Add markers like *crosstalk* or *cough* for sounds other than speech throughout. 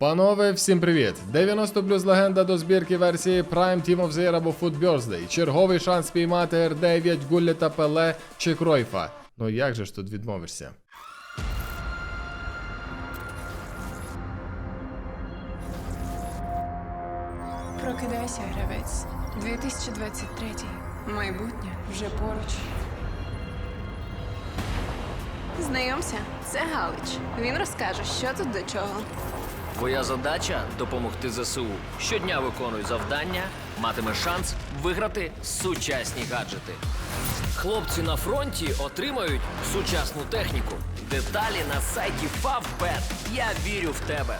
Панове, всім привіт! 90 плюс легенда до збірки версії Prime Team of the або Food Birthday. Черговий шанс спіймати R9, Гуллета Пеле чи Кройфа. Ну як же ж тут відмовишся? Прокидайся, гравець. 2023. Майбутнє вже поруч. Знайомся, це Галич. Він розкаже, що тут до чого. Твоя задача допомогти ЗСУ. Щодня виконуй завдання, матимеш шанс виграти сучасні гаджети. Хлопці на фронті отримають сучасну техніку. Деталі на сайті Favbet. Я вірю в тебе.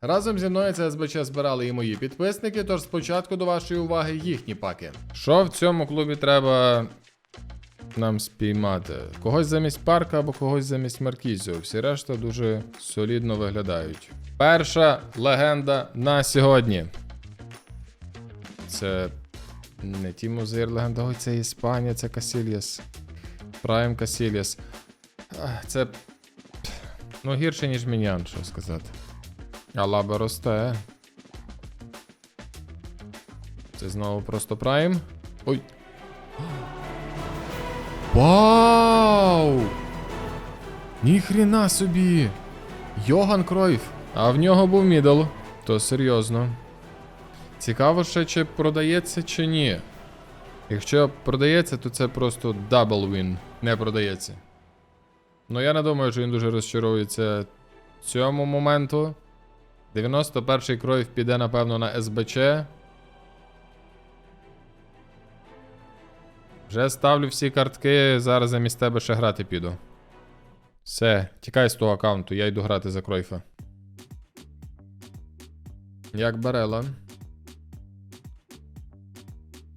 Разом зі мною це СБЧ збирали і мої підписники, тож спочатку до вашої уваги їхні паки. Що в цьому клубі треба нам спіймати? Когось замість парка або когось замість Маркізіо. Всі решта дуже солідно виглядають. Перша легенда на сьогодні. Це не Тімо Зейр легенда, ой, це Іспанія, це Касільяс. Прайм Касільяс. Це. Ну, гірше, ніж Мінян, що сказати. А росте. Це знову просто прайм. Ой. Вау! Ніхрена собі! Йоган Кройф. А в нього був мідл. То серйозно. Цікаво ще, чи продається, чи ні. Якщо продається, то це просто дабл він. Не продається. Ну я не думаю, що він дуже розчарується цьому моменту. 91-й кройф піде, напевно, на СБЧ. Вже ставлю всі картки, зараз замість тебе ще грати піду. Все, тікай з того аккаунту, я йду грати за кройфа. Як Барела.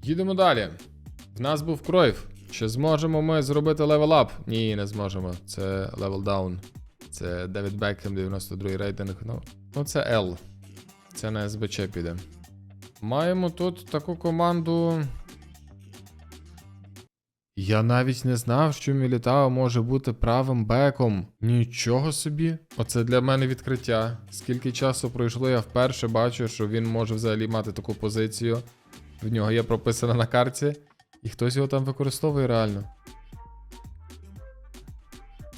Їдемо далі. В нас був кройф. Чи зможемо ми зробити левел ап? Ні, не зможемо. Це левел даун. Це Девід Бекхем, 92 рейтинг. Ну, ну це L. Це на СБЧ піде. Маємо тут таку команду. Я навіть не знав, що Мілітао може бути правим беком. Нічого собі. Оце для мене відкриття. Скільки часу пройшло, я вперше бачу, що він може взагалі мати таку позицію. В нього є прописана на карті, і хтось його там використовує реально.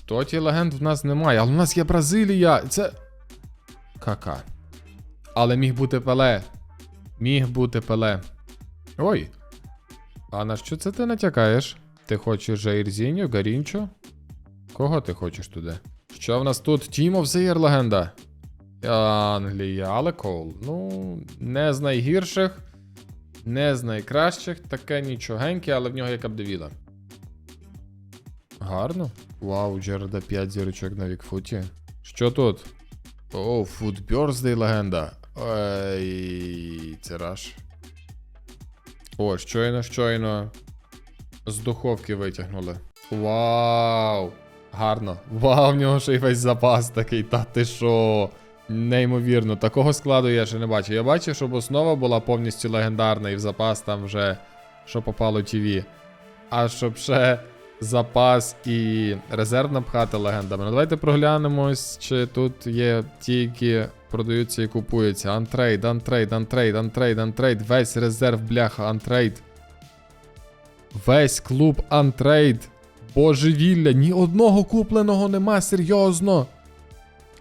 Тоті легенд в нас немає, але в нас є Бразилія. Це. Кака. Але міг бути пеле. Міг бути пеле. Ой. А на що це ти натякаєш? Ти хочеш Жаірзіньо, Гарінчо? Кого ти хочеш туди? Що в нас тут? Team of the Year легенда. Англія, але Коул. Ну, не з найгірших, не з найкращих, таке нічогеньке, але в нього є капдевіла. Гарно. Вау, Джерда 5 зірочок на Вікфуті. Що тут? О, Birthday легенда. Ой, це раш. О, щойно, щойно. З духовки витягнули. Вау! Гарно. Вау, в нього ще й весь запас такий. Та ти що? Неймовірно, такого складу я ще не бачив. Я бачив, щоб основа була повністю легендарна і в запас там вже що попало ТВ. А щоб ще запас і резерв напхати легендами. Ну давайте проглянемось, чи тут є ті, які продаються і купуються. Антрейд, антрейд, антрейд, антрейд, антрейд. Весь резерв, бляха, антрейд. Весь клуб антрейд. Божевілля, ні одного купленого нема, серйозно.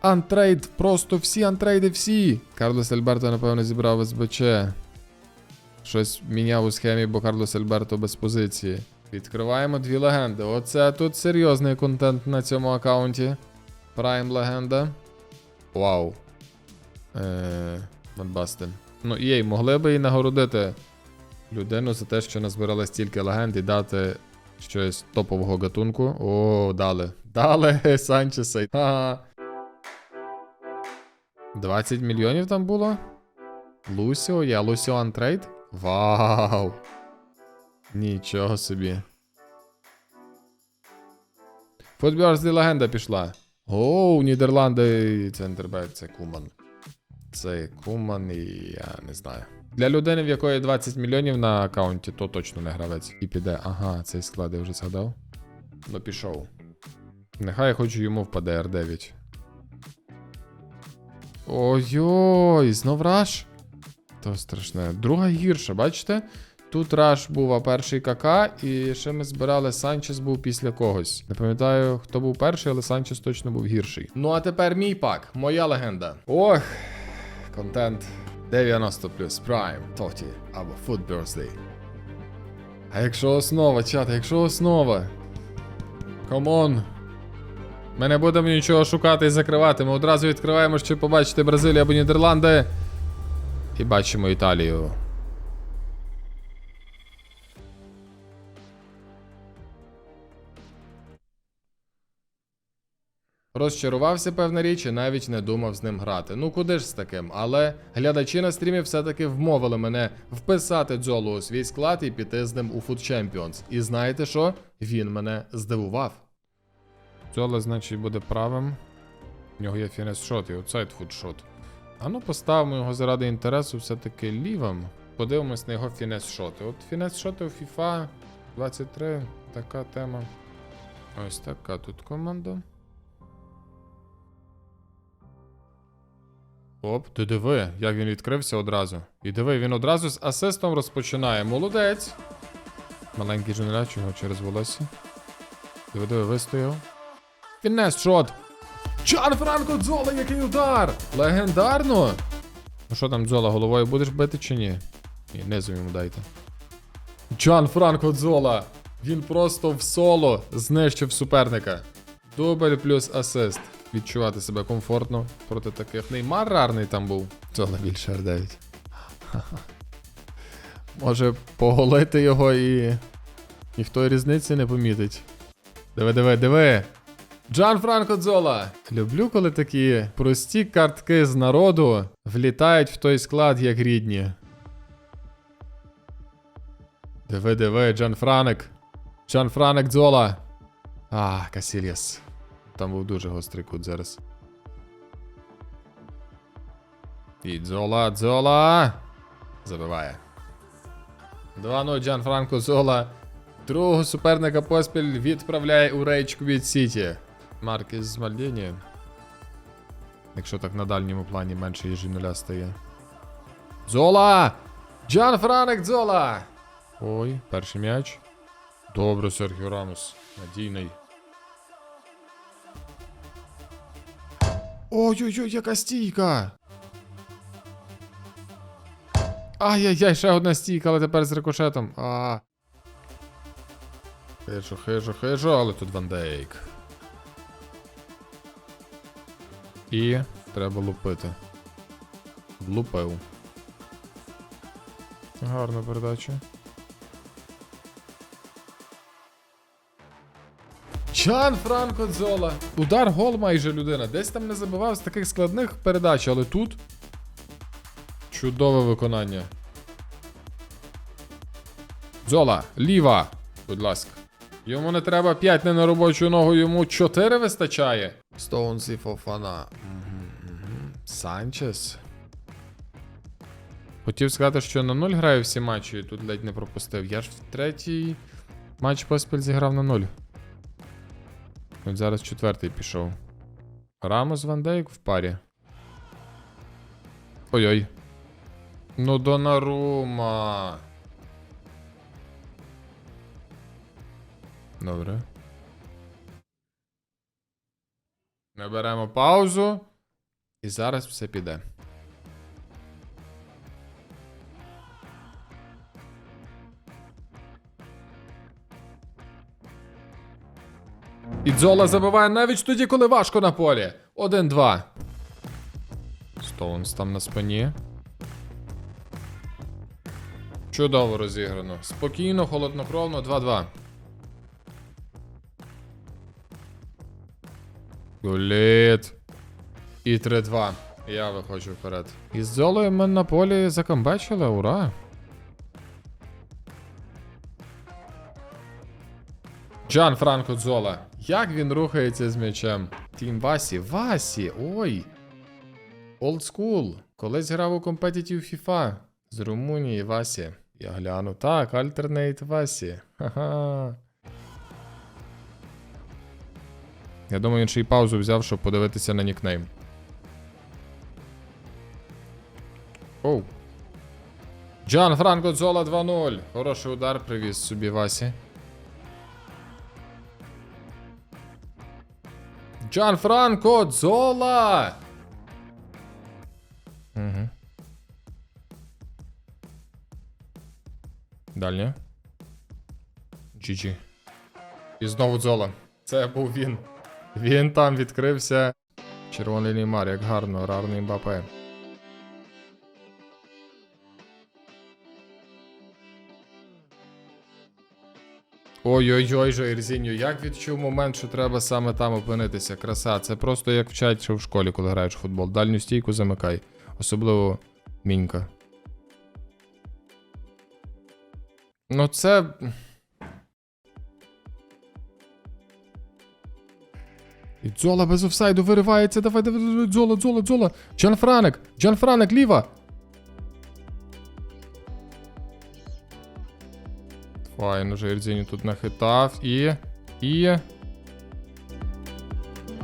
Антрейд, просто всі антрейди, всі. Карлос Альберто, напевно, зібрав СБЧ. Щось міняв у схемі, бо Карлос Альберто без позиції. Відкриваємо дві легенди. Оце тут серйозний контент на цьому аккаунті. Прайм легенда. Вау. Е. Ну, їй, могли би і нагородити людину за те, що назбирали стільки легенд і дати щось топового гатунку. О, дали. Дали *laughs* Санчеса. Ха. 20 мільйонів там було? Лусіо, я Лусіо Антрейд? Вау! Нічого собі. Футберсді легенда пішла. Оу, Нідерланди, центрбек, це Куман. Це Куман і я не знаю. Для людини, в якої 20 мільйонів на аккаунті, то точно не гравець. І піде. Ага, цей склад я вже згадав. Ну, пішов. Нехай хоч йому впаде R9. Ой-ой, знов раш. То страшне. Друга гірша, бачите? Тут раш був, а перший КК, і ще ми збирали Санчес був після когось. Не пам'ятаю, хто був перший, але Санчес точно був гірший. Ну а тепер мій пак, моя легенда. Ох, контент 90 плюс Prime, Тоті або Food Birthday. А якщо основа, чат, якщо основа? Комон. Ми не будемо нічого шукати і закривати. Ми одразу відкриваємо, щоб побачити Бразилію або Нідерланди. І бачимо Італію. Розчарувався, певна річ, і навіть не думав з ним грати. Ну куди ж з таким? Але глядачі на стрімі все-таки вмовили мене вписати Дзолу у свій склад і піти з ним у Food Champions. І знаєте що? Він мене здивував. Дзола, значить, буде правим. У нього є фінес шот і оцайт фудшот. А ну поставимо його заради інтересу все-таки лівим. Подивимось на його фінес шоти. От фінес шоти у FIFA 23. Така тема. Ось така тут команда. Оп, ти диви, як він відкрився одразу. І диви, він одразу з асистом розпочинає. Молодець. Маленький жуниля, чого через волосся. Диви, диви, вистояв. Фінес шот. Чан Франко Дзола, який удар! Легендарно! Ну що там, Дзола, головою будеш бити чи ні? Ні, низом йому дайте. Чан Франко Дзола! Він просто в соло знищив суперника. Дубль плюс асист. Відчувати себе комфортно проти таких. Неймар рарний там був. Дзола більше R9. *laughs* Може поголити його і. Ніхто різниці не помітить. Диви, диви, диви! Джан Франко Дзола. Люблю, коли такі прості картки з народу влітають в той склад, як рідні. Диви, диви, Джан Франек. Джан Франек Дзола. А, Касільяс. Там був дуже гострий кут зараз. І Дзола, Дзола. Забиває. 2-0 Джан Франко Зола. Другого суперника поспіль відправляє у рейчку від Сіті. Маркес з Мальдіні. Якщо так на дальньому плані менше їжі нуля стає. Зола! Джан Франек Зола! Ой, перший м'яч. Добре, Серхіо Рамос. Надійний. Ой-ой-ой, яка стійка! Ай-яй-яй, ще одна стійка, але тепер з рикошетом. А. Хижу, хижу, хижу, але тут Ван Дейк. І треба лупити. Влупив. Гарна передача. Чан Франко Дзола. Удар гол майже людина. Десь там не забивав з таких складних передач, але тут. Чудове виконання. Дзола, ліва. Будь ласка. Йому не треба 5 не на робочу ногу, йому 4 вистачає. Стоунс і Фофана. Санчес. Хотів сказати, що на 0 граю всі матчі, і тут ледь не пропустив. Я ж в третій матч поспіль зіграв на 0. От зараз четвертий пішов. Рамос Ван Дейк в парі. Ой-ой. Ну Донарума. Добре. Ми беремо паузу. І зараз все піде. І Дзола забиває навіть тоді, коли важко на полі. 1-2. Стоунс там на спині. Чудово розіграно. Спокійно, холоднокровно, 2-2. Гуліт. І 3-2. Я виходжу вперед. І з Золою ми на полі закамбачили, ура! Джан Франко Дзола. Як він рухається з м'ячем? Тім Васі. Васі, ой. School. Колись грав у Competitive FIFA. З Румунії Васі. Я гляну. Так, альтернейт Васі. Ха-ха. Я думаю, він ще й паузу взяв, щоб подивитися на нікнейм. Оу. Джан Франко Дзола 2-0. Хороший удар привіз собі Васі. Джан Франко Дзола! Угу. Дальня. GG. І знову Дзола. Це був він. Він там відкрився. Червоний Неймар, як гарно, рарний Мбапе. Ой-ой-ой, Жаірзіньо, як відчув момент, що треба саме там опинитися. Краса. Це просто як вчать ще в школі, коли граєш в футбол. Дальню стійку замикай. Особливо мінька. Ну це. І Дзола без офсайду виривається. Давай, давай, Дзола, Дзола, Дзола. Джан Франек, Джан Франек, ліва. Файно, Ірдзіні тут нахитав і. І.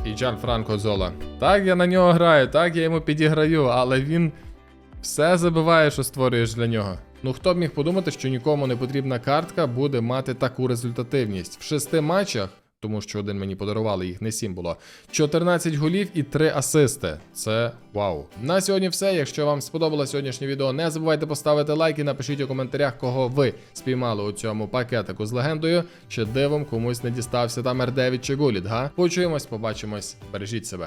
І Джан Франко Зола. Так я на нього граю, так я йому підіграю, але він все забиває, що створюєш для нього. Ну хто б міг подумати, що нікому не потрібна картка буде мати таку результативність. В шести матчах, тому що один мені подарували, їх не сім було. 14 голів і 3 асисти. Це вау. На сьогодні все. Якщо вам сподобалось сьогоднішнє відео, не забувайте поставити лайк і напишіть у коментарях, кого ви спіймали у цьому пакетику з легендою, чи дивом комусь не дістався там R9 чи Гуліт, га? Почуємось, побачимось, бережіть себе.